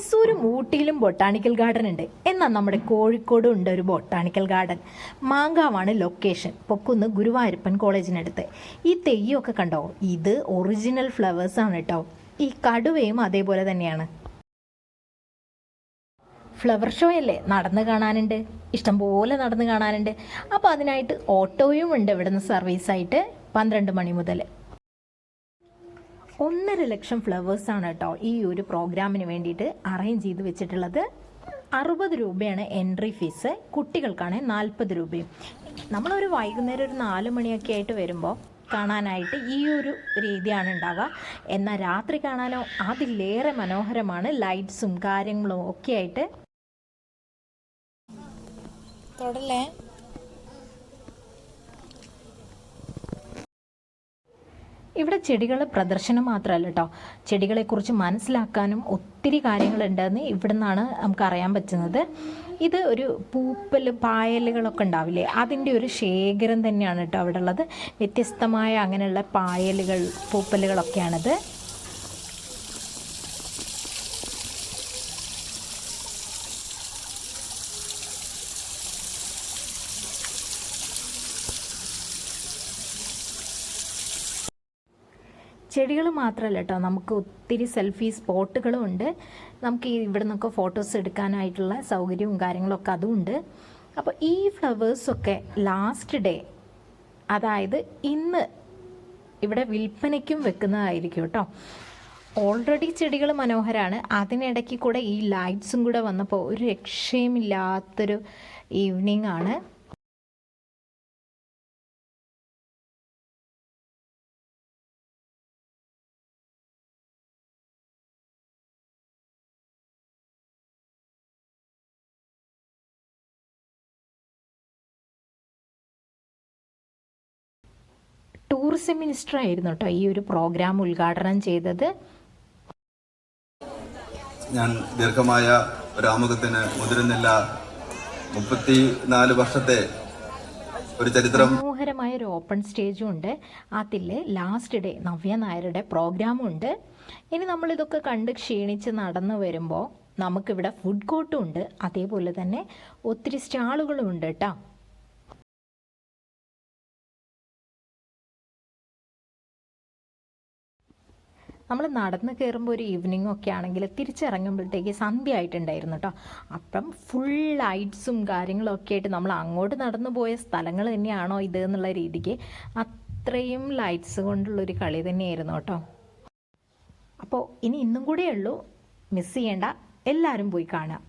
മൈസൂരും ഊട്ടിയിലും botanical garden ഉണ്ട്. എന്നാൽ നമ്മുടെ കോഴിക്കോടും ഉണ്ട് ഒരു ബൊട്ടാണിക്കൽ ഗാർഡൻ. മാങ്കാവാണ് ലൊക്കേഷൻ. പൊക്കുന്ന് ഗുരുവായൂരപ്പൻ കോളേജിനടുത്ത്. ഈ തെയ്യമൊക്കെ കണ്ടോ? ഇത് ഒറിജിനൽ ആണ് കേട്ടോ. ഈ കടുവയും അതേപോലെ തന്നെയാണ്. ഫ്ലവർ ഷോ അല്ലേ? നടന്ന് കാണാനുണ്ട്. ഇഷ്ടംപോലെ നടന്ന് കാണാനുണ്ട്. അപ്പോൾ അതിനായിട്ട് ഓട്ടോയും ഉണ്ട് ഇവിടുന്ന് സർവീസായിട്ട് പന്ത്രണ്ട് മണി മുതൽ ഒന്നര ലക്ഷം ഫ്ലവേഴ്സാണ് കേട്ടോ ഈ ഒരു പ്രോഗ്രാമിന് വേണ്ടിയിട്ട് അറേഞ്ച് ചെയ്ത് വെച്ചിട്ടുള്ളത്. അറുപത് രൂപയാണ് എൻട്രി ഫീസ് കുട്ടികൾക്കാണ് നാൽപ്പത് രൂപയും. നമ്മളൊരു വൈകുന്നേരം ഒരു നാല് മണിയൊക്കെ ആയിട്ട് വരുമ്പോൾ കാണാനായിട്ട് ഈ ഒരു രീതിയാണ് ഉണ്ടാവുക. എന്നാൽ രാത്രി കാണാനോ അതിലേറെ മനോഹരമാണ് ലൈറ്റ്സും കാര്യങ്ങളും ഒക്കെ ആയിട്ട്. തൊടല്ലേ? ഇവിടെ ചെടികൾ പ്രദർശനം മാത്രമല്ല കേട്ടോ. ചെടികളെക്കുറിച്ച് മനസ്സിലാക്കാനും ഒത്തിരി കാര്യങ്ങളുണ്ടെന്ന് ഇവിടെ നിന്നാണ് നമുക്ക് അറിയാൻ പറ്റുന്നത്. ഇത് ഒരു പൂപ്പൽ പായലുകളൊക്കെ ഉണ്ടാവില്ലേ? അതിന്റെ ഒരു ശേഖരം തന്നെയാണ് കേട്ടോ അവിടെ ഉള്ളത് വ്യത്യസ്തമായ അങ്ങനെയുള്ള പായലുകൾ പൂപ്പലുകളൊക്കെയാണിത്. ചെടികൾ മാത്രമല്ല കേട്ടോ നമുക്ക് ഒത്തിരി സെൽഫി സ്പോട്ടുകളും ഉണ്ട്. നമുക്ക് ഇവിടെ നിന്നൊക്കെ ഫോട്ടോസ് എടുക്കാനായിട്ടുള്ള സൗകര്യവും കാര്യങ്ങളൊക്കെ അതും ഉണ്ട്. അപ്പോൾ ഈ ഫ്ലവേഴ്സൊക്കെ ലാസ്റ്റ് ഡേ അതായത് ഇന്ന് ഇവിടെ വിൽപ്പനയ്ക്കും വെക്കുന്നതായിരിക്കും കേട്ടോ ഓൾറെഡി ചെടികൾ മനോഹരമാണ് അതിനിടയ്ക്ക് കൂടെ ഈ ലൈറ്റ്സും കൂടെ വന്നപ്പോൾ ഒരു രക്ഷയുമില്ലാത്തൊരു ഈവനിങ് ആണ്. ടൂറിസം മിനിസ്റ്റർ ആയിരുന്നു കേട്ടോ ഈ ഒരു പ്രോഗ്രാം ഉദ്ഘാടനം ചെയ്തത്. ഞാൻ ദീർഘമായ ഒരു ആമുഖത്തിന് മുതിരുന്നില്ല. മുപ്പത്തി നാല് വർഷത്തെ ഒരു ചരിത്രം. മനോഹരമായ ഒരു ഓപ്പൺ സ്റ്റേജും ഉണ്ട്. അതിൽ ലാസ്റ്റ് ഡേ നവ്യ നായരുടെ പ്രോഗ്രാമും ഉണ്ട്. ഇനി നമ്മൾ ഇതൊക്കെ കണ്ട് ക്ഷീണിച്ച് നടന്നു വരുമ്പോൾ നമുക്കിവിടെ ഫുഡ് കോർട്ടും ഉണ്ട്. അതേപോലെ തന്നെ ഒത്തിരി സ്റ്റാളുകളും ഉണ്ട് കേട്ടോ നമ്മൾ നടന്ന് കയറുമ്പോൾ ഒരു ഈവനിങ് ഒക്കെ ആണെങ്കിൽ തിരിച്ചിറങ്ങുമ്പോഴത്തേക്ക് സന്ധ്യ ആയിട്ടുണ്ടായിരുന്നു കേട്ടോ അപ്പം ഫുൾ ലൈറ്റ്സും കാര്യങ്ങളും ഒക്കെ ആയിട്ട് നമ്മൾ അങ്ങോട്ട് നടന്നു പോയ സ്ഥലങ്ങൾ തന്നെയാണോ ഇത് എന്നുള്ള രീതിക്ക് അത്രയും ലൈറ്റ്സ് കൊണ്ടുള്ളൊരു കളി തന്നെയായിരുന്നു കേട്ടോ അപ്പോൾ ഇനി ഇന്നും കൂടെ ഉള്ളൂ. മിസ് ചെയ്യേണ്ട എല്ലാവരും പോയി കാണാം